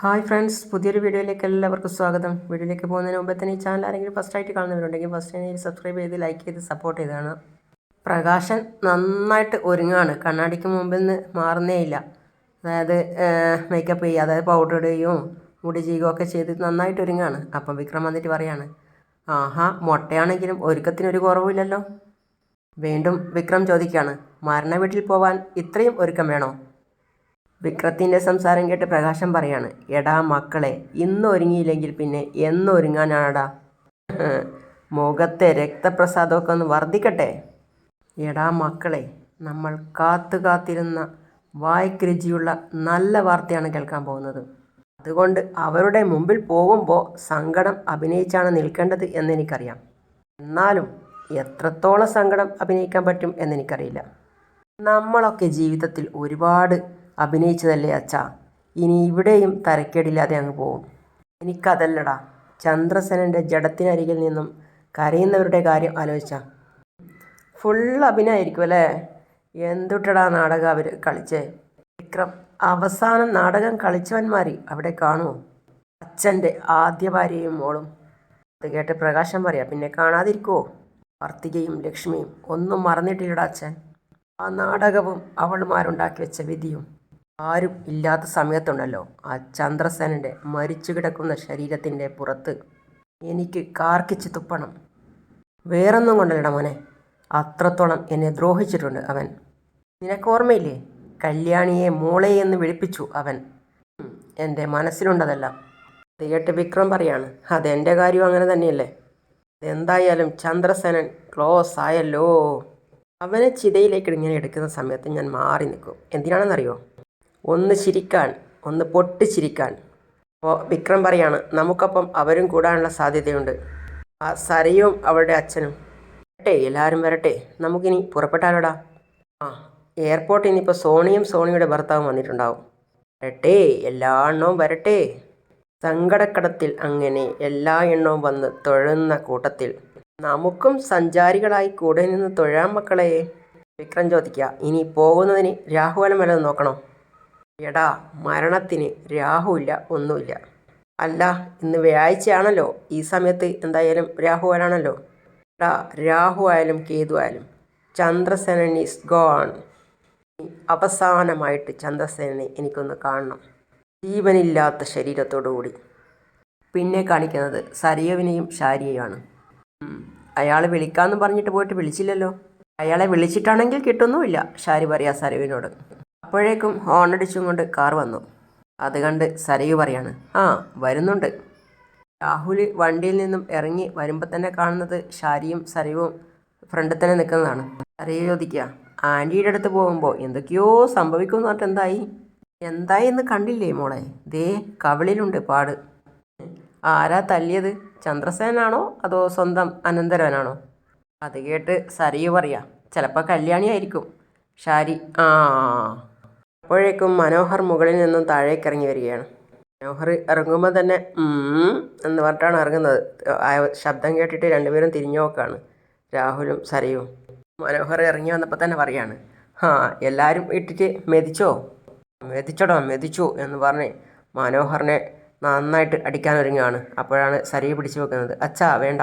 Hi friends പുതിയൊരു വീഡിയോയിലേക്ക് എല്ലാവർക്കും സ്വാഗതം. വീഡിയോയിലേക്ക് പോകുന്നതിന് മുമ്പ് തന്നെ ഈ ചാനൽ ആരെങ്കിലും ഫസ്റ്റ് ആയിട്ട് കാണുന്നവരുണ്ടെങ്കിൽ ഫസ്റ്റ് തന്നെ സബ്സ്ക്രൈബ് ചെയ്ത് ലൈക്ക് ചെയ്ത് സപ്പോർട്ട് ചെയ്താണ്. പ്രകാശൻ നന്നായിട്ട് ഒരുങ്ങാണ്. കണ്ണാടിക്ക് മുമ്പിൽ നിന്ന് മാറുന്നേ ഇല്ല. അതായത് മേക്കപ്പ് ചെയ്യുക അതായത് പൗഡർ ഇടുകയും മുടി ചെയ്യുകയും ഒക്കെ ചെയ്ത് നന്നായിട്ട് ഒരുങ്ങാണ്. അപ്പം വിക്രം വന്നിട്ട് പറയാണ് ആഹാ മുട്ടയാണെങ്കിലും ഒരുക്കത്തിനൊരു കുറവുമില്ലല്ലോ വീണ്ടും വിക്രം ചോദിക്കുകയാണ് മരണ വീട്ടിൽ പോവാൻ ഇത്രയും ഒരുക്കം വേണോ? വിക്രത്തിന്റെ സംസാരം കേട്ട് പ്രകാശം പറയാണ് എടാ മക്കളെ ഇന്ന് ഒരുങ്ങിയില്ലെങ്കിൽ പിന്നെ എന്നൊരുങ്ങാനാണടാ മുഖത്തെ രക്തപ്രസാദമൊക്കെ ഒന്ന് വർദ്ധിക്കട്ടെ? എടാ മക്കളെ നമ്മൾ കാത്തു കാത്തിരുന്ന വായ്ക്ക് രുചിയുള്ള നല്ല വാർത്തയാണ് കേൾക്കാൻ പോകുന്നത്. അതുകൊണ്ട് അവരുടെ മുമ്പിൽ പോകുമ്പോൾ സങ്കടം അഭിനയിച്ചാണ് നിൽക്കേണ്ടത് എന്നെനിക്കറിയാം. എന്നാലും എത്രത്തോളം സങ്കടം അഭിനയിക്കാൻ പറ്റും എന്നെനിക്കറിയില്ല. നമ്മളൊക്കെ ജീവിതത്തിൽ ഒരുപാട് അഭിനയിച്ചതല്ലേ അച്ഛാ? ഇനി ഇവിടെയും തരക്കേടില്ലാതെ അങ്ങ് പോവും. എനിക്കതല്ലടാ. ചന്ദ്രസേനന്റെ ജഡത്തിനരികിൽ നിന്നും കരയുന്നവരുടെ കാര്യം ആലോചിച്ച. ഫുൾ അഭിനയമായിരിക്കും അല്ലേ? എന്തുട്ടടാ നാടകം അവർ കളിച്ചേ? വിക്രം അവസാനം നാടകം കളിച്ചവന്മാരി അവിടെ കാണുമോ അച്ഛന്റെ ആദ്യ ഭാര്യയും മോളും. അത് കേട്ട് പ്രകാശം പറയാം പിന്നെ കാണാതിരിക്കുമോ കാർത്തികയും ലക്ഷ്മിയും ഒന്നും മറന്നിട്ടില്ലടാ അച്ഛൻ. ആ നാടകവും അവളുമാരുണ്ടാക്കി വെച്ച വിധിയും ആരും ഇല്ലാത്ത സമയത്തുണ്ടല്ലോ. ആ ചന്ദ്രസേനന്റെ മരിച്ചു കിടക്കുന്ന ശരീരത്തിന്റെ പുറത്ത് എനിക്ക് കാർക്കിച്ച് തുപ്പണം. വേറൊന്നും കൊണ്ടല്ലട മോനെ. അത്രത്തോളം എന്നെ ദ്രോഹിച്ചിട്ടുണ്ട് അവൻ. നിനക്ക് ഓർമ്മയില്ലേ കല്യാണിയെ മോളെ എന്ന് വിളിപ്പിച്ചു അവൻ. എന്റെ മനസ്സിലുണ്ടതെല്ലാം. തികട്ട് വിക്രം പറയാണ്. അതെന്റെ കാര്യം അങ്ങനെ തന്നെയല്ലേ? എന്തായാലും ചന്ദ്രസേനൻ ക്ലോസ് ആയല്ലോ. അവനെ ചിതയിലേക്ക് ഇങ്ങനെ എടുക്കുന്ന സമയത്ത് ഞാൻ മാറി നിൽക്കും. എന്തിനാണെന്നറിയോ? ഒന്ന് ചിരിക്കാൻ ഒന്ന് പൊട്ടിച്ചിരിക്കാൻ. അപ്പോൾ വിക്രം പറയാണ് നമുക്കപ്പം അവരും കൂടാനുള്ള സാധ്യതയുണ്ട്. ആ സരയും അവളുടെ അച്ഛനും വരട്ടെ എല്ലാവരും വരട്ടെ നമുക്കിനി പുറപ്പെട്ടാലോടാ. ആ എയർപോർട്ടിൽ ഇനിയിപ്പോൾ സോണിയും സോണിയുടെ ഭർത്താവും വന്നിട്ടുണ്ടാവും. വരട്ടെ എല്ലാ എണ്ണവും വരട്ടെ. സങ്കടക്കടത്തിൽ അങ്ങനെ എല്ലാ എണ്ണവും വന്ന് തൊഴുന്ന കൂട്ടത്തിൽ നമുക്കും സഞ്ചാരികളായി കൂടെ നിന്ന് തൊഴാൻ മക്കളെ. വിക്രം ചോദിക്കുക ഇനി പോകുന്നതിന് രാഹുവലം വല്ലതും നോക്കണോ? എടാ മരണത്തിന് രാഹുവില്ല ഒന്നുമില്ല. അല്ല ഇന്ന് വ്യാഴ്ചയാണല്ലോ ഈ സമയത്ത് എന്തായാലും രാഹു ആണല്ലോ എടാ രാഹു ആയാലും കേതു ആയാലും. Chandrasenan is gone. അവസാനമായിട്ട് ചന്ദ്രസേനനെ എനിക്കൊന്ന് കാണണം. ജീവനില്ലാത്ത ശരീരത്തോടു കൂടി പിന്നെ കാണിക്കുന്നത് സരിയവിനെയും ഷാരിയെയുമാണ് അയാൾ വിളിക്കാമെന്ന് പറഞ്ഞിട്ട് പോയിട്ട് വിളിച്ചില്ലല്ലോ. അയാളെ വിളിച്ചിട്ടാണെങ്കിൽ കിട്ടുന്നുമില്ല ഷാരി പറയാ സരയുവിനോട്. അപ്പോഴേക്കും ഹോൺ അടിച്ചും കൊണ്ട് കാർ വന്നു. അത് കണ്ട് സരയു പറയാണ് ആ വരുന്നുണ്ട്. രാഹുൽ വണ്ടിയിൽ നിന്നും ഇറങ്ങി വരുമ്പോൾ തന്നെ കാണുന്നത് ഷാരിയും സരയുവും ഫ്രണ്ടിൽ തന്നെ നിൽക്കുന്നതാണ്. സരയു ചോദിക്കുക ആന്റിയുടെ അടുത്ത് പോകുമ്പോൾ എന്തൊക്കെയോ സംഭവിക്കും എന്ന് പറഞ്ഞിട്ട് എന്തായി? എന്തായി എന്ന് കണ്ടില്ലേ മോളെ? ദേ കവിളിലുണ്ട് പാട്. ആരാ തല്ലിയത്? ചന്ദ്രസേനാണോ അതോ സ്വന്തം അനന്തരവനാണോ? അത് കേട്ട് സരയു പറയാ ചിലപ്പോൾ കല്യാണിയായിരിക്കും. ഷാരി ആ അപ്പോഴേക്കും മനോഹർ മുകളിൽ നിന്നും താഴേക്ക് ഇറങ്ങി വരികയാണ്. മനോഹർ ഇറങ്ങുമ്പോൾ തന്നെ എന്ന് പറഞ്ഞിട്ടാണ് ഇറങ്ങുന്നത്. ശബ്ദം കേട്ടിട്ട് രണ്ടുപേരും തിരിഞ്ഞു നോക്കാണ്. രാഹുലും സരയും. മനോഹർ ഇറങ്ങി വന്നപ്പോൾ തന്നെ പറയാണ് ആ എല്ലാവരും ഇട്ടിട്ട് മെതിച്ചോ? മെതിച്ചടോ മെതിച്ചു എന്ന് പറഞ്ഞ് മനോഹറിനെ നന്നായിട്ട് അടിക്കാൻ ഒരുങ്ങുകയാണ്. അപ്പോഴാണ് സരിയെ പിടിച്ചു വെക്കുന്നത്. അച്ഛാ വേണ്ട.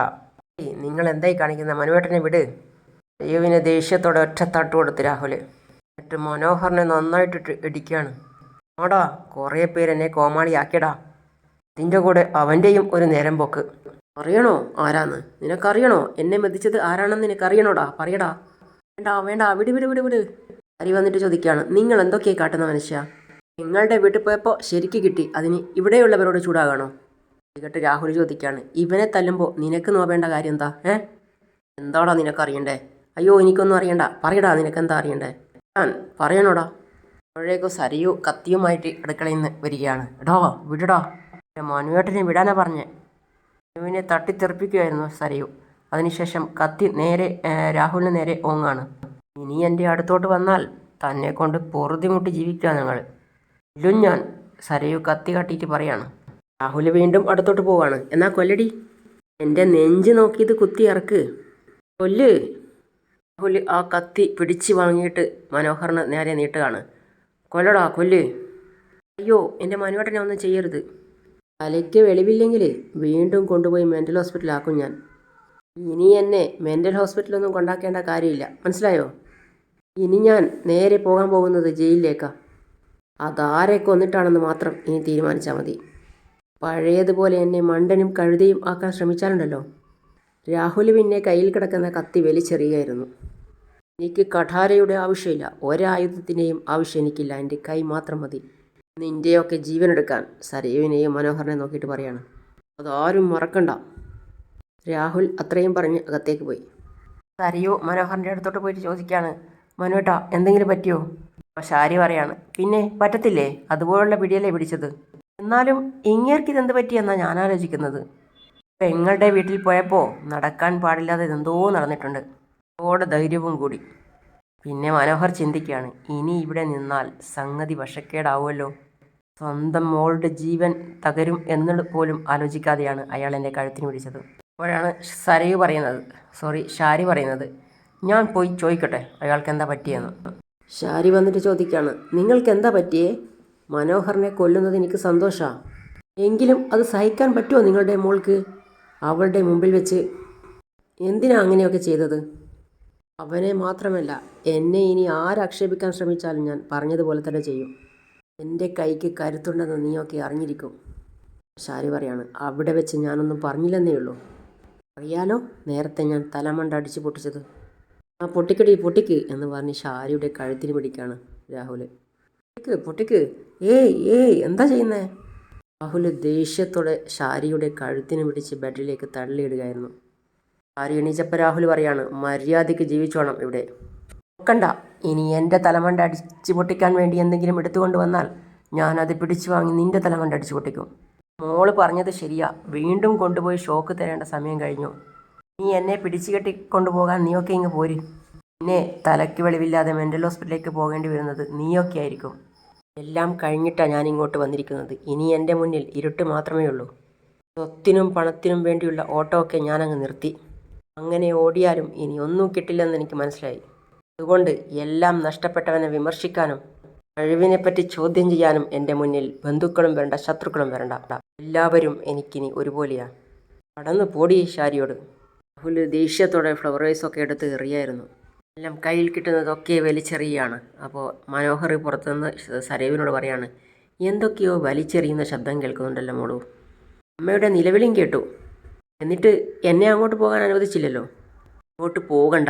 നിങ്ങൾ എന്തായി കാണിക്കുന്ന? മനുവേട്ടനെ വിട്. ദൈവവിനെ ദേഷ്യത്തോടെ ഒറ്റ തട്ട് കൊടുത്ത് രാഹുൽ എന്നിട്ട് മനോഹറിനെ നന്നായിട്ടിട്ട് ഇടിക്കുകയാണ് ആടാ കുറേ പേരെന്നെ കോമാളിയാക്കിയടാ. നിന്റെ കൂടെ അവന്റെയും ഒരു നേരം പോക്ക്. അറിയണോ ആരാന്ന്? നിനക്കറിയണോ? എന്നെ മെതിച്ചത് ആരാണെന്ന് നിനക്കറിയണോടാ? പറയടാ. വേണ്ട വേണ്ട. വിട് വിട് വിട് വിട്. അരി വന്നിട്ട് ചോദിക്കുകയാണ് നിങ്ങൾ എന്തൊക്കെയായി കാട്ടുന്ന മനുഷ്യ? നിങ്ങളുടെ വീട്ടിൽ പോയപ്പോൾ ശരിക്ക് കിട്ടി. അതിന് ഇവിടെയുള്ളവരോട് ചൂടാകണോ? കേട്ട് രാഹുൽ ചോദിക്കുകയാണ് ഇവനെ തല്ലുമ്പോൾ നിനക്ക് നോവേണ്ട കാര്യം എന്താ? ഏ? എന്താടാ നിനക്കറിയണ്ടേ? അയ്യോ എനിക്കൊന്നും അറിയണ്ട. പറയടാ നിനക്കെന്താ അറിയണ്ടേ? ഞാൻ പറയണോടാ? അപ്പോഴേക്കും സരിയു കത്തിയുമായിട്ട് അടുക്കളയിൽ നിന്ന് വരികയാണ്. എടാ വിടടാ. മനുവേട്ടനെ വിടാനാ പറഞ്ഞേ. മനുവിനെ തട്ടിത്തെറിപ്പിക്കുകയായിരുന്നു സരയു. അതിനുശേഷം കത്തി നേരെ രാഹുലിന് നേരെ ഓങ്ങാണ്. ഇനി എന്റെ അടുത്തോട്ട് വന്നാൽ തന്നെ കൊണ്ട് പൊറുതിമുട്ടി ജീവിക്കുക ഞങ്ങൾ ഇല്ലും ഞാൻ സരയു കത്തി കാട്ടിയിട്ട് പറയാണ്. രാഹുൽ വീണ്ടും അടുത്തോട്ട് പോവാണ്. എന്നാ കൊല്ലടി? എന്റെ നെഞ്ച് നോക്കിയത് കുത്തി ഇറക്ക് കൊല്ല്. രാഹുൽ ആ കത്തി പിടിച്ച് വാങ്ങിയിട്ട് മനോഹറിന് നേരെ നീട്ടുകയാണ്. കൊല്ലടാ കൊല്ല്. അയ്യോ എന്റെ മനുവേട്ടനെ ഒന്നും ചെയ്യരുത്. തലയ്ക്ക് വെളിവില്ലെങ്കിൽ വീണ്ടും കൊണ്ടുപോയി മെന്റൽ ഹോസ്പിറ്റലാക്കും ഞാൻ. ഇനി എന്നെ മെന്റൽ ഹോസ്പിറ്റലൊന്നും കൊണ്ടാക്കേണ്ട കാര്യമില്ല. മനസ്സിലായോ? ഇനി ഞാൻ നേരെ പോകാൻ പോകുന്നത് ജയിലിലേക്കാണ് അതാരെ കൊന്നിട്ടാണെന്ന് മാത്രം ഇനി തീരുമാനിച്ചാൽ മതി. പഴയതുപോലെ എന്നെ മണ്ടനും കഴുതയും ആക്കാൻ ശ്രമിച്ചാലുണ്ടല്ലോ. രാഹുൽ പിന്നെ കയ്യിൽ കിടക്കുന്ന കത്തി വലിച്ചെറിയായിരുന്നു എനിക്ക് കഠാരയുടെ ആവശ്യമില്ല. ഒരായുധത്തിന്റെയും ആവശ്യം എനിക്കില്ല. എന്റെ കൈ മാത്രം മതി. നിന്റെയൊക്കെ ജീവനെടുക്കാൻ സരയുവിനെയും മനോഹരനെ നോക്കിയിട്ട് പറയാണ്. അതാരും മറക്കണ്ട. രാഹുൽ അത്രയും പറഞ്ഞ് അകത്തേക്ക് പോയി. സരയു മനോഹറിന്റെ അടുത്തോട്ട് പോയിട്ട് ചോദിക്കുകയാണ്. മനുവേട്ടാ എന്തെങ്കിലും പറ്റിയോ? ശാരി പറയാണ്. പിന്നെ പറ്റത്തില്ലേ? അതുപോലുള്ള പിടിയല്ലേ പിടിച്ചത്? എന്നാലും ഇങ്ങേർക്ക് ഇതെന്ത് പറ്റിയെന്നാണ് ഞാൻ ആലോചിക്കുന്നത് പെങ്ങളുടെ വീട്ടിൽ പോയപ്പോൾ നടക്കാൻ പാടില്ലാതെ എന്തോ നടന്നിട്ടുണ്ട്. ഓടെ ധൈര്യവും കൂടി. പിന്നെ മനോഹർ ചിന്തിക്കുകയാണ് ഇനി ഇവിടെ നിന്നാൽ സംഗതി വശക്കേടാവുമല്ലോ. സ്വന്തം മോളുടെ ജീവൻ തകരും എന്നത് പോലും ആലോചിക്കാതെയാണ് അയാൾ എന്റെ കഴുത്തിന് പിടിച്ചത്. അപ്പോഴാണ് സരയു പറയുന്നത് സോറി ഷാരി പറയുന്നത് ഞാൻ പോയി ചോദിക്കട്ടെ അയാൾക്ക് എന്താ പറ്റിയെന്ന്? ഷാരി വന്നിട്ട് ചോദിക്കുകയാണ് നിങ്ങൾക്ക് എന്താ പറ്റിയേ? മനോഹറിനെ കൊല്ലുന്നത് എനിക്ക് സന്തോഷമാണ് എങ്കിലും അത് സഹിക്കാൻ പറ്റുമോ നിങ്ങളുടെ മോൾക്ക്? അവളുടെ മുമ്പിൽ വെച്ച് എന്തിനാ അങ്ങനെയൊക്കെ ചെയ്തത്? അവനെ മാത്രമല്ല എന്നെ ഇനി ആരാക്ഷേപിക്കാൻ ശ്രമിച്ചാലും ഞാൻ പറഞ്ഞതുപോലെ തന്നെ ചെയ്യും. എന്റെ കൈക്ക് കരുത്തുണ്ടെന്ന് നീയൊക്കെ അറിഞ്ഞിരിക്കും. ഷാരി പറയാണ് അവിടെ വെച്ച് ഞാനൊന്നും പറഞ്ഞില്ലെന്നേ ഉള്ളൂ. അറിയാലോ നേരത്തെ ഞാൻ തലമണ്ട അടിച്ച് പൊട്ടിച്ചത്. ആ പൊട്ടിക്കടി പൊട്ടിക്ക് എന്ന് പറഞ്ഞ് ഷാരിയുടെ കഴുത്തിന് പിടിക്കാണ് രാഹുൽ പൊട്ടിക്ക് പൊട്ടിക്ക്. ഏയ് ഏയ് എന്താ ചെയ്യുന്നേ? രാഹുൽ ദേഷ്യത്തോടെ ഷാരിയുടെ കഴുത്തിന് പിടിച്ച് ബെഡിലേക്ക് തള്ളിയിടുകയായിരുന്നു. ഷാരി എണീച്ചപ്പോൾ രാഹുൽ പറയാണ് മര്യാദയ്ക്ക് ജീവിച്ചോണം ഇവിടെ. നോക്കണ്ട ഇനി എന്റെ തലമണ്ട അടിച്ച് പൊട്ടിക്കാൻ വേണ്ടി എന്തെങ്കിലും എടുത്തുകൊണ്ട് വന്നാൽ അത് പിടിച്ചു വാങ്ങി നിന്റെ തലമണ്ട അടിച്ചു പൊട്ടിക്കും. മോൾ പറഞ്ഞത് ശരിയാ. വീണ്ടും കൊണ്ടുപോയി ഷോക്ക് തരേണ്ട സമയം കഴിഞ്ഞു. നീ എന്നെ പിടിച്ചു കെട്ടി കൊണ്ടുപോകാൻ നീയൊക്കെ ഇങ്ങ് പോര്. പിന്നെ തലയ്ക്ക് വെളിവില്ലാതെ മെന്റൽ ഹോസ്പിറ്റലിലേക്ക് പോകേണ്ടി വരുന്നത് നീയൊക്കെ ആയിരിക്കും. എല്ലാം കഴിഞ്ഞിട്ടാണ് ഞാൻ ഇങ്ങോട്ട് വന്നിരിക്കുന്നത്. ഇനി എന്റെ മുന്നിൽ ഇരുട്ട് മാത്രമേ ഉള്ളൂ. സ്വത്തിനും പണത്തിനും വേണ്ടിയുള്ള ഓട്ടോ ഒക്കെ ഞാനങ്ങ് നിർത്തി. അങ്ങനെ ഓടിയാലും ഇനി ഒന്നും കിട്ടില്ലെന്ന് എനിക്ക് മനസ്സിലായി. അതുകൊണ്ട് എല്ലാം നഷ്ടപ്പെട്ടവനെ വിമർശിക്കാനും കഴിവിനെപ്പറ്റി ചോദ്യം ചെയ്യാനും എന്റെ മുന്നിൽ ബന്ധുക്കളും വരണ്ട ശത്രുക്കളും വരണ്ട. എല്ലാവരും എനിക്കിനി ഒരുപോലെയാണ് കടന്നു പോടി ഷാരിയോട് രാഹുൽ ദേഷ്യത്തോടെ ഫ്ലവറേഴ്സൊക്കെ എടുത്ത് എറിയായിരുന്നു. എല്ലാം കയ്യിൽ കിട്ടുന്നതൊക്കെ വലിച്ചെറിയാണ്. അപ്പോൾ മനോഹർ പുറത്തുനിന്ന് സരയുവിനോട് പറയാണ് എന്തൊക്കെയോ വലിച്ചെറിയുന്ന ശബ്ദം കേൾക്കുന്നുണ്ടല്ലോ മോളു. അമ്മയുടെ നിലവിളിയും കേട്ടു. എന്നിട്ട് എന്നെ അങ്ങോട്ട് പോകാൻ അനുവദിച്ചില്ലല്ലോ. അങ്ങോട്ട് പോകണ്ട.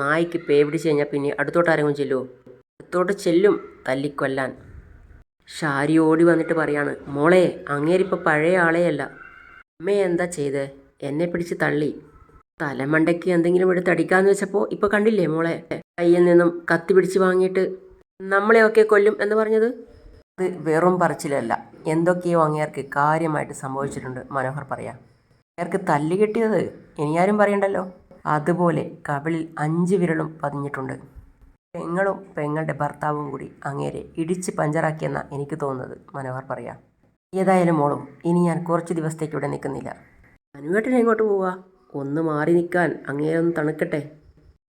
നായ്ക്ക് പേ പിടിച്ച് കഴിഞ്ഞാൽ പിന്നെ അടുത്തോട്ട് ആരെങ്കിലും ചെല്ലുമോ അടുത്തോട്ട് ചെല്ലും. തല്ലിക്കൊല്ലാൻ. ഷാരി ഓടി വന്നിട്ട് പറയാണ് മോളെ അങ്ങേരിപ്പോൾ പഴയ ആളെയല്ല. അമ്മയെ എന്താ ചെയ്തേ? എന്നെ പിടിച്ച് തള്ളി. തലമണ്ടയ്ക്ക് എന്തെങ്കിലും എടുത്ത് അടിക്കാന്ന് വെച്ചപ്പോൾ ഇപ്പോൾ കണ്ടില്ലേ മോളെ? കയ്യിൽ നിന്നും കത്തി പിടിച്ച് വാങ്ങിയിട്ട് നമ്മളെയൊക്കെ കൊല്ലും എന്ന് പറഞ്ഞത്? അത് വെറും പറച്ചിലല്ല. എന്തൊക്കെയോ അങ്ങേർക്ക് കാര്യമായിട്ട് സംഭവിച്ചിട്ടുണ്ട് മനോഹർ പറയാം. അങ്ങേർക്ക് തല്ല് കിട്ടിയത് ഇനിയാരും പറയണ്ടല്ലോ? അതുപോലെ കവിളിൽ അഞ്ച് വിരലും പതിഞ്ഞിട്ടുണ്ട്. പെങ്ങളും പെങ്ങളുടെ ഭർത്താവും കൂടി അങ്ങേരെ ഇടിച്ച് പഞ്ചറാക്കിയെന്ന എനിക്ക് തോന്നുന്നത് മനോഹർ പറയാം. ഏതായാലും മോളും ഇനി ഞാൻ കുറച്ച് ദിവസത്തേക്ക് ഇവിടെ നിൽക്കുന്നില്ല. അനുവേട്ടൻ എങ്ങോട്ട് പോവാ? ഒന്ന് മാറി നിൽക്കാൻ അങ്ങേരെ ഒന്ന് തണുക്കട്ടെ.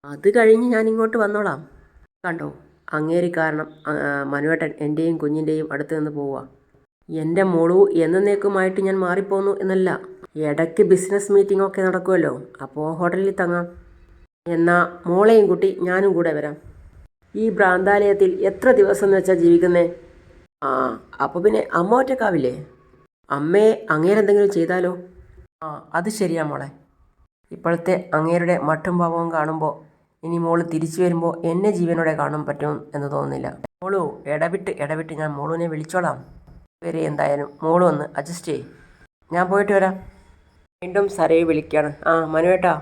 അത് കഴിഞ്ഞ് ഞാൻ ഇങ്ങോട്ട് വന്നോളാം. കണ്ടോ? അങ്ങേരി കാരണം മനുവേട്ടൻ എന്റെയും കുഞ്ഞിന്റെയും അടുത്ത് നിന്ന് പോവുക. എന്റെ മോളു എന്നേക്കുമായിട്ട് ഞാൻ മാറിപ്പോന്നു എന്നല്ല. ഇടയ്ക്ക് ബിസിനസ് മീറ്റിംഗ് ഒക്കെ നടക്കുമല്ലോ അപ്പോൾ ഹോട്ടലിൽ തങ്ങാം. എന്നാ മോളെയും കൂട്ടി ഞാനും കൂടെ വരാം. ഈ ഭ്രാന്താലയത്തിൽ എത്ര ദിവസം എന്ന് വെച്ചാൽ ജീവിക്കുന്നേ? ആ അപ്പോൾ പിന്നെ അമ്മ ഒറ്റക്കാവില്ലേ? അമ്മയെ അങ്ങേരെന്തെങ്കിലും ചെയ്താലോ? ആ അത് ശരിയാ മോളെ. ഇപ്പോഴത്തെ അങ്ങേരുടെ മട്ടും ഭാവവും കാണുമ്പോൾ ഇനി മോൾ തിരിച്ചു വരുമ്പോൾ എന്നെ ജീവനോടെ കാണാൻ പറ്റും എന്ന് തോന്നുന്നില്ല. മോളു ഇടവിട്ട് ഇടവിട്ട് ഞാൻ മോളുവിനെ വിളിച്ചോളാം. വരെ എന്തായാലും മോൾ ഒന്ന് അഡ്ജസ്റ്റ് ചെയ് ഞാൻ പോയിട്ട് വരാം. വീണ്ടും സരയു വിളിക്കുകയാണ് ആ മനുവേട്ടാ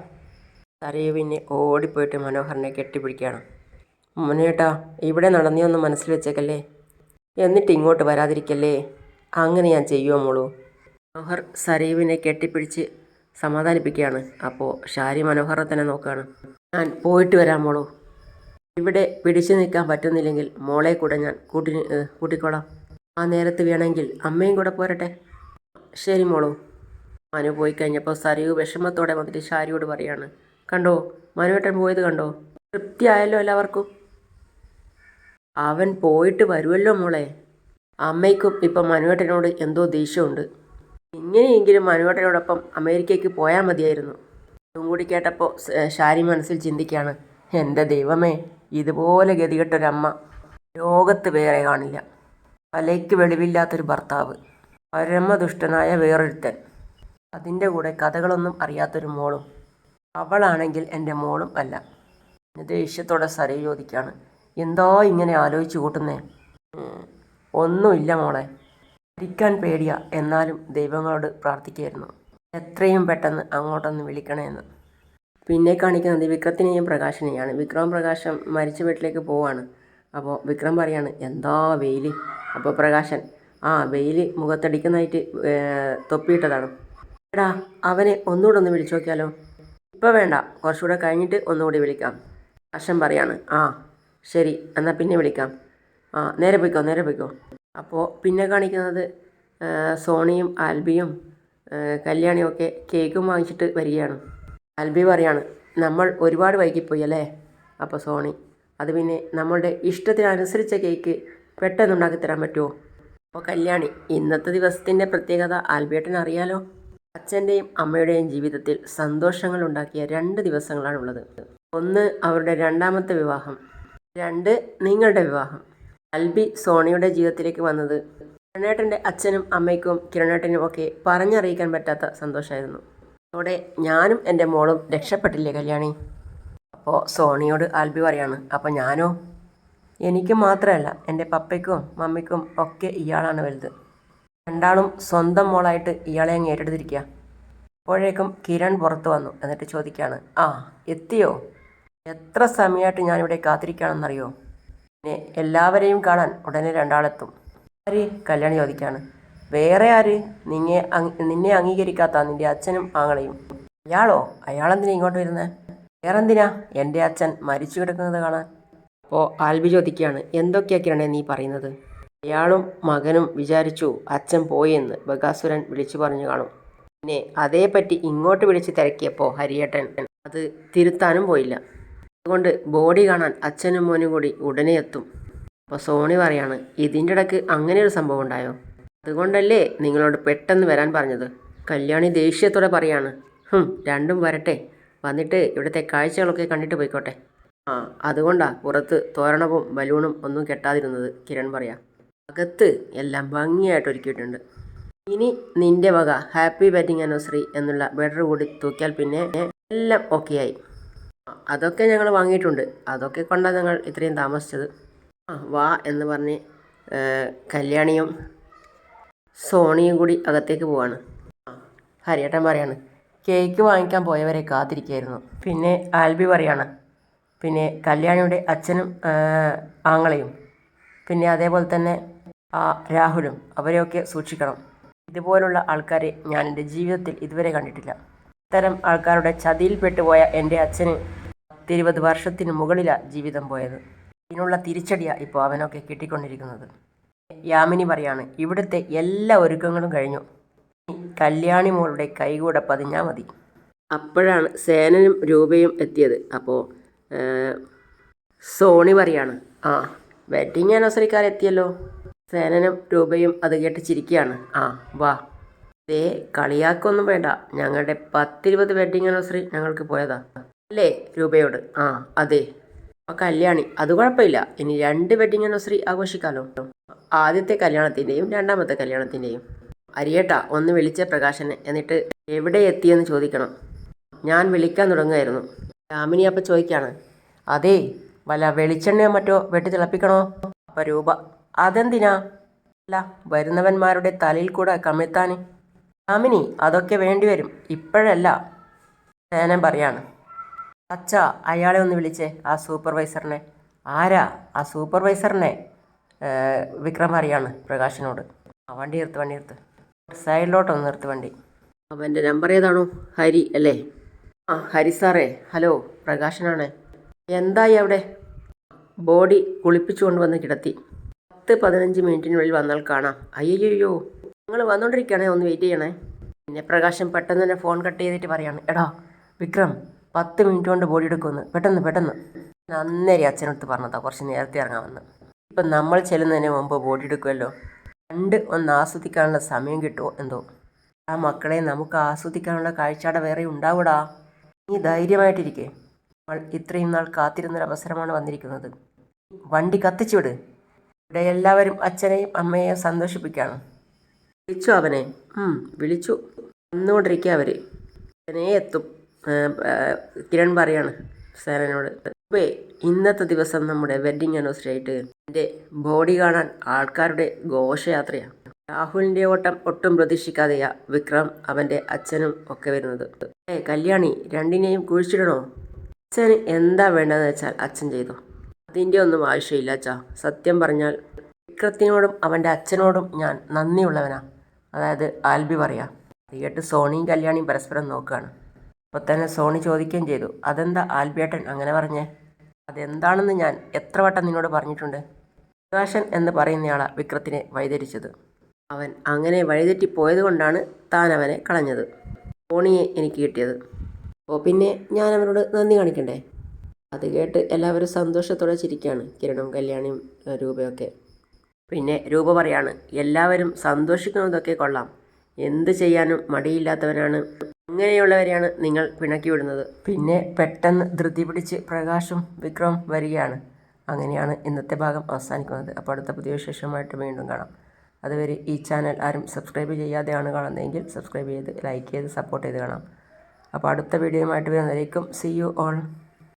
സരയു പിന്നെ ഓടിപ്പോയിട്ട് മനോഹറിനെ കെട്ടിപ്പിടിക്കുകയാണ്. മനുവേട്ടാ ഇവിടെ നടന്നിയൊന്ന് മനസ്സിൽ വെച്ചേക്കല്ലേ? എന്നിട്ട് ഇങ്ങോട്ട് വരാതിരിക്കല്ലേ? അങ്ങനെ ഞാൻ ചെയ്യുമോ മോളു? മനോഹർ സരീവിനെ കെട്ടിപ്പിടിച്ച് സമാധാനിപ്പിക്കുകയാണ്. അപ്പോൾ ഷാരി മനോഹറെ തന്നെ നോക്കുകയാണ്. ഞാൻ പോയിട്ട് വരാം മോളോ. ഇവിടെ പിടിച്ചു നിൽക്കാൻ പറ്റുന്നില്ലെങ്കിൽ മോളെ കൂടെ ഞാൻ കൂട്ടി കൂട്ടിക്കോളാം. ആ നേരത്ത് വേണമെങ്കിൽ അമ്മയും കൂടെ പോരട്ടെ? ശരി മോളോ. മനു പോയി കഴിഞ്ഞപ്പോൾ സരിയു വിഷമത്തോടെ വന്നിട്ട് ഷാരിയോട് പറയാണ്. കണ്ടോ മനുവേട്ടൻ പോയത് കണ്ടോ? തൃപ്തിയായല്ലോ എല്ലാവർക്കും. അവൻ പോയിട്ട് വരുമല്ലോ മോളെ. അമ്മയ്ക്കും ഇപ്പം മനുവേട്ടനോട് എന്തോ ദേഷ്യമുണ്ട്. ഇങ്ങനെയെങ്കിലും മനുവേട്ടനോടൊപ്പം അമേരിക്കയ്ക്ക് പോയാൽ മതിയായിരുന്നു. അതും കൂടി കേട്ടപ്പോൾ ഷാരി മനസ്സിൽ ചിന്തിക്കുകയാണ് എന്റെ ദൈവമേ ഇതുപോലെ ഗതികെട്ടൊരമ്മ ലോകത്ത് വേറെ കാണില്ല. തലയ്ക്ക് വെളിവില്ലാത്തൊരു ഭർത്താവ് പരമദുഷ്ടനായ വേറൊരുത്തൻ. അതിന്റെ കൂടെ കഥകളൊന്നും അറിയാത്തൊരു മോളും. അവളാണെങ്കിൽ എന്റെ മോളും അല്ല. ദേഷ്യത്തോടെ സരയോദിക്കാണ് എന്തോ ഇങ്ങനെ ആലോചിച്ച് കൂട്ടുന്നേ? ഒന്നുമില്ല മോളെ. മരിക്കാൻ പേടിയ എന്നാലും ദൈവങ്ങളോട് പ്രാർത്ഥിക്കുകയായിരുന്നു എത്രയും പെട്ടെന്ന് അങ്ങോട്ടൊന്ന് വിളിക്കണമെന്ന് പിന്നെ കാണിക്കുന്നത് വിക്രത്തിനെയും പ്രകാശിനെയാണ്. വിക്രം പ്രകാശം മരിച്ച വീട്ടിലേക്ക് പോവാണ്. അപ്പോൾ വിക്രം പറയാണ് എന്താ വെയിൽ അപ്പോൾ പ്രകാശൻ ആ വെയിൽ മുഖത്തടിക്കുന്നതായിട്ട് തൊപ്പിയിട്ടതാണ്. എടാ അവനെ ഒന്നുകൂടെ ഒന്ന് വിളിച്ചു നോക്കിയാലോ? ഇപ്പോൾ വേണ്ട കുറച്ചുകൂടെ കഴിഞ്ഞിട്ട് ഒന്നുകൂടി വിളിക്കാം പ്രകാശൻ പറയാണ്. ആ ശരി എന്നാൽ പിന്നെ വിളിക്കാം. ആ നേരെ പോയിക്കോ നേരെ പോയിക്കോ. അപ്പോൾ പിന്നെ കാണിക്കുന്നത് സോണിയും ആൽബിയും കല്യാണിയൊക്കെ കേക്കും വാങ്ങിച്ചിട്ട് വരികയാണ്. ആൽബി പറയാണ് നമ്മൾ ഒരുപാട് വൈകിപ്പോയി അല്ലേ? അപ്പോൾ സോണി അത് പിന്നെ നമ്മളുടെ ഇഷ്ടത്തിനനുസരിച്ച കേക്ക് പെട്ടെന്ന് ഉണ്ടാക്കി തരാൻ പറ്റുമോ അപ്പോൾ കല്യാണി ഇന്നത്തെ ദിവസത്തിന്റെ പ്രത്യേകത ആൽബിയേട്ടൻ അറിയാലോ. അച്ഛന്റെയും അമ്മയുടെയും ജീവിതത്തിൽ സന്തോഷങ്ങൾ ഉണ്ടാക്കിയ രണ്ട് ദിവസങ്ങളാണുള്ളത്. ഒന്ന് അവരുടെ രണ്ടാമത്തെ വിവാഹം രണ്ട് നിങ്ങളുടെ വിവാഹം. അൽബി സോണിയുടെ ജീവിതത്തിലേക്ക് വന്നത്. കിരണേട്ടന്റെ അച്ഛനും അമ്മയ്ക്കും കിരണേട്ടനും ഒക്കെ പറഞ്ഞറിയിക്കാൻ പറ്റാത്ത സന്തോഷമായിരുന്നു അതോടെ ഞാനും എന്റെ മോളും രക്ഷപ്പെട്ടില്ലേ കല്യാണി? അപ്പോൾ സോണിയോട് ആൽബി പറയാണ് അപ്പോൾ ഞാനോ? എനിക്ക് മാത്രമല്ല എന്റെ പപ്പയ്ക്കും മമ്മിക്കും ഒക്കെ ഇയാളാണ് വലുത്. രണ്ടാളും സ്വന്തം മോളായിട്ട് ഇയാളെ അങ്ങ് ഏറ്റെടുത്തിരിക്കുക അപ്പോഴേക്കും കിരൺ പുറത്തു വന്നു എന്നിട്ട് ചോദിക്കുകയാണ് ആ എത്തിയോ? എത്ര സമയമായിട്ട് ഞാനിവിടെ കാത്തിരിക്കുകയാണെന്നറിയോ? പിന്നെ എല്ലാവരെയും കാണാൻ ഉടനെ രണ്ടാളെത്തും. ആര്? കല്യാണി ചോദിക്കാണ്. വേറെ ആര്? നിന്നെ നിന്നെ അംഗീകരിക്കാത്ത നിന്റെ അച്ഛനും ആങ്ങളെയും. അയാളോ അയാളെന്തിനാ ഇങ്ങോട്ട് വരുന്നത് വേറെന്തിനാ? എന്റെ അച്ഛൻ മരിച്ചു കിടക്കുന്നത് കാണാൻ. അപ്പോൾ ആൽബി ചോദിക്കുകയാണ് എന്തൊക്കെയൊക്കെയാണ് നീ പറയുന്നത്? അയാളും മകനും വിചാരിച്ചു അച്ഛൻ പോയെന്ന് ബഗാസുരൻ വിളിച്ചു പറഞ്ഞു കാണും. പിന്നെ അതേപ്പറ്റി ഇങ്ങോട്ട് വിളിച്ച് തിരക്കിയപ്പോൾ ഹരിയേട്ടൻ അത് തിരുത്താനും പോയില്ല. അതുകൊണ്ട് ബോഡി കാണാൻ അച്ഛനും മോനും കൂടി ഉടനെ എത്തും. അപ്പോൾ സോണി പറയാണ് ഇതിന്റെ ഇടയ്ക്ക് അങ്ങനെ ഒരു സംഭവം ഉണ്ടായോ? അതുകൊണ്ടല്ലേ നിങ്ങളോട് പെട്ടെന്ന് വരാൻ പറഞ്ഞത്. കല്യാണി ദേഷ്യത്തോടെ പറയാണ് ഹും രണ്ടും വരട്ടെ. വന്നിട്ട് ഇവിടുത്തെ കാഴ്ചകളൊക്കെ കണ്ടിട്ട് പോയിക്കോട്ടെ. ആ അതുകൊണ്ടാ പുറത്ത് തോരണവും ബലൂണും ഒന്നും കെട്ടാതിരുന്നത് കിരൺ പറയാം. അകത്ത് എല്ലാം ഭംഗിയായിട്ട് ഒരുക്കിയിട്ടുണ്ട്. ഇനി നിന്റെ വക ഹാപ്പി വെഡിങ് ആനിവേഴ്സറി എന്നുള്ള ബെഡർ കൂടി തൂക്കിയാൽ പിന്നെ എല്ലാം ഓക്കെ ആയി ആ, അതൊക്കെ ഞങ്ങൾ വാങ്ങിയിട്ടുണ്ട്. അതൊക്കെ കൊണ്ടാണ് ഞങ്ങൾ ഇത്രയും താമസിച്ചത്. ആ വാ എന്ന് പറഞ്ഞ് കല്യാണിയും സോണിയും കൂടി അകത്തേക്ക് പോവാണ്. ആ, ഹരിയേട്ടൻ പറയാണ് കേക്ക് വാങ്ങിക്കാൻ പോയവരെ കാത്തിരിക്കുകയായിരുന്നു പിന്നെ ആൽബി പറയാണ് പിന്നെ കല്യാണിയുടെ അച്ഛനും ആങ്ങളെയും പിന്നെ അതേപോലെ തന്നെ ആ രാഹുലും അവരെയൊക്കെ സൂക്ഷിക്കണം. ഇതുപോലുള്ള ആൾക്കാരെ ഞാൻ എന്റെ ജീവിതത്തിൽ ഇതുവരെ കണ്ടിട്ടില്ല. ഇത്തരം ആൾക്കാരുടെ ചതിയിൽപ്പെട്ടു പോയ എന്റെ അച്ഛന് പത്തിരുപത് വർഷത്തിന് മുകളിലാണ് ജീവിതം പോയത്. ഇതിനുള്ള തിരിച്ചടിയാണ് ഇപ്പോൾ അവനൊക്കെ കിട്ടിക്കൊണ്ടിരിക്കുന്നത്. യാമിനി പറയാണ് ഇവിടുത്തെ എല്ലാ ഒരുക്കങ്ങളും കഴിഞ്ഞു. കല്യാണി മോളുടെ കൈകൂടെ പതിഞ്ഞാൽ മതി. അപ്പോഴാണ് സേനനും രൂപയും എത്തിയത്. അപ്പോൾ സോണി പറയാണ് ആ വെഡിങ് ആനിവേഴ്സറിക്കാരെത്തിയല്ലോ സേനനും രൂപയും അത് കേട്ട് ചിരിക്കുകയാണ് ആ വാ. ദേ കളിയാക്കൊന്നും വേണ്ട. ഞങ്ങളുടെ പത്തിരുപത് വെഡിങ് ആനിവേഴ്സറി ഞങ്ങൾക്ക് പോയതാ. അല്ലേ? രൂപയോട്. ആ അതെ. ആ കല്യാണി. അത് കുഴപ്പമില്ല. ഇനി രണ്ട് വെഡിങ് ആനിവേഴ്സറി ആഘോഷിക്കാലോ? ആദ്യത്തെ കല്യാണത്തിന്റെയും രണ്ടാമത്തെ കല്യാണത്തിന്റെയും അരിയേട്ട ഒന്ന് വിളിച്ച പ്രകാശനെ. എന്നിട്ട് എവിടെ എത്തിയെന്ന് ചോദിക്കണം. ഞാൻ വിളിക്കാൻ തുടങ്ങുമായിരുന്നു യാമിനി അപ്പം ചോദിക്കാണ്. അതേ വല്ല വെളിച്ചെണ്ണയോ മറ്റോ വെട്ടി തിളപ്പിക്കണോ? അപ്പം രൂപ അതെന്തിനാ? അല്ല വരുന്നവന്മാരുടെ തലയിൽ കൂടെ കമിഴ്ത്താൻ യാമിനി അതൊക്കെ വേണ്ടിവരും ഇപ്പോഴല്ല. സേനൻ പറയാണ്. അച്ഛ അയാളെ ഒന്ന് വിളിച്ചേ ആ സൂപ്പർവൈസറിനെ. ആരാ? ആ സൂപ്പർവൈസറിനെ വിക്രം അറിയാണ് പ്രകാശിനോട്. ആ വണ്ടി നിർത്ത് വണ്ടി നിർത്ത്. സൈഡിലോട്ടൊന്ന് നിർത്ത് വണ്ടി. അവന്റെ നമ്പർ ഏതാണോ? ഹരി അല്ലേ? ആ ഹരി സാറേ ഹലോ പ്രകാശനാണ്. എന്തായി അവിടെ? ബോഡി കുളിപ്പിച്ചു കൊണ്ടുവന്ന് കിടത്തി. പത്ത് പതിനഞ്ച് മിനിറ്റിനുള്ളിൽ വന്നാൽ കാണാം. അയ്യോയ്യോ നിങ്ങൾ വന്നുകൊണ്ടിരിക്കുകയാണെ ഒന്ന് വെയിറ്റ് ചെയ്യണേ. പിന്നെ പ്രകാശം പെട്ടെന്ന് തന്നെ ഫോൺ കട്ട് ചെയ്തിട്ട് പറയാണ്. എടാ വിക്രം പത്ത് മിനിറ്റ് കൊണ്ട് ബോഡി എടുക്കുമെന്ന്. പെട്ടെന്ന് പെട്ടെന്ന്. അന്നേരം അച്ഛനടുത്ത് പറഞ്ഞതാ കുറച്ച് നേരത്തെ ഇറങ്ങാമെന്ന്. ഇപ്പം നമ്മൾ ചെല്ലുന്നതിന് മുമ്പ് ബോഡി എടുക്കുമല്ലോ? കണ്ട് ഒന്ന് ആസ്വദിക്കാനുള്ള സമയം കിട്ടുമോ? എന്തോ. ആ മക്കളെ നമുക്ക് ആസ്വദിക്കാനുള്ള കാഴ്ചയുടെ വേറെ ഉണ്ടാവൂടാ. നീ ധൈര്യമായിട്ടിരിക്കെ. നമ്മൾ ഇത്രയും നാൾ കാത്തിരുന്നൊരു അവസരമാണ് വന്നിരിക്കുന്നത്. വണ്ടി കത്തിച്ചു വിട് ഇവിടെ എല്ലാവരും അച്ഛനെയും അമ്മയെയും സന്തോഷിപ്പിക്കുകയാണ്. വിളിച്ചു അവനെ? വിളിച്ചു. വന്നുകൊണ്ടിരിക്കുക അവർ ഉടനെ എത്തും. കിരൺ പറയാണ് സാറിനോട് ഇപ്പേ ഇന്നത്തെ ദിവസം നമ്മുടെ വെഡ്ഡിങ് ആനിവേഴ്സറി ആയിട്ട് എന്റെ ബോഡി കാണാൻ ആൾക്കാരുടെ ഘോഷയാത്രയാണ്. രാഹുലിന്റെ ഓട്ടം ഒട്ടും പ്രതീക്ഷിക്കാതെയാ വിക്രം അവന്റെ അച്ഛനും ഒക്കെ വരുന്നത്. ഏ കല്യാണി രണ്ടിനെയും കുഴിച്ചിടണോ? അച്ഛന് എന്താ വേണ്ടതെന്ന് വെച്ചാൽ അച്ഛൻ ചെയ്തു. അതിന്റെ ഒന്നും ആവശ്യമില്ല അച്ഛാ. സത്യം പറഞ്ഞാൽ വിക്രത്തിനോടും അവന്റെ അച്ഛനോടും ഞാൻ നന്ദിയുള്ളവനാ. അതായത് ആൽബി പറയാം. കേട്ട് സോണിയും കല്യാണിയും പരസ്പരം നോക്കുകയാണ് അപ്പോൾ തന്നെ സോണി ചോദിക്കുകയും ചെയ്തു അതെന്താ ആൽബിയേട്ടൻ അങ്ങനെ പറഞ്ഞേ? അതെന്താണെന്ന് ഞാൻ എത്ര വട്ടം നിന്നോട് പറഞ്ഞിട്ടുണ്ട്? പ്രകാശൻ എന്ന് പറയുന്നയാളാ വിക്രത്തിനെ വഴിതിരിച്ചത് അവൻ അങ്ങനെ വഴിതെറ്റിപ്പോയത് കൊണ്ടാണ് താൻ അവനെ കളഞ്ഞത്. സോണിയെ എനിക്ക് കിട്ടിയത്. അപ്പോൾ പിന്നെ ഞാൻ അവനോട് നന്ദി കാണിക്കണ്ടേ? അത് കേട്ട് എല്ലാവരും സന്തോഷത്തോടെ ചിരിക്കുകയാണ് കിരണും കല്യാണിയും രൂപയൊക്കെ. പിന്നെ രൂപ പറയാണ് എല്ലാവരും സന്തോഷിക്കുന്നതൊക്കെ കൊള്ളാം. എന്ത് ചെയ്യാനും മടിയില്ലാത്തവനാണ് അങ്ങനെയുള്ളവരെയാണ് നിങ്ങൾ പിണക്കി വിടുന്നത് പിന്നെ പെട്ടെന്ന് ധൃതി പിടിച്ച് പ്രകാശും വിക്രം വരികയാണ്. അങ്ങനെയാണ് ഇന്നത്തെ ഭാഗം അവസാനിക്കുന്നത്. അപ്പോൾ അടുത്ത പുതിയ വിശേഷമായിട്ട് വീണ്ടും കാണാം. അതുവരെ ഈ ചാനൽ ആരും സബ്സ്ക്രൈബ് ചെയ്യാതെയാണ് കാണുന്നതെങ്കിൽ സബ്സ്ക്രൈബ് ചെയ്ത് ലൈക്ക് ചെയ്ത് സപ്പോർട്ട് ചെയ്ത് കാണാം. അപ്പോൾ അടുത്ത വീഡിയോയുമായിട്ട് വരുന്നതായിരിക്കും സി യു ഓൾ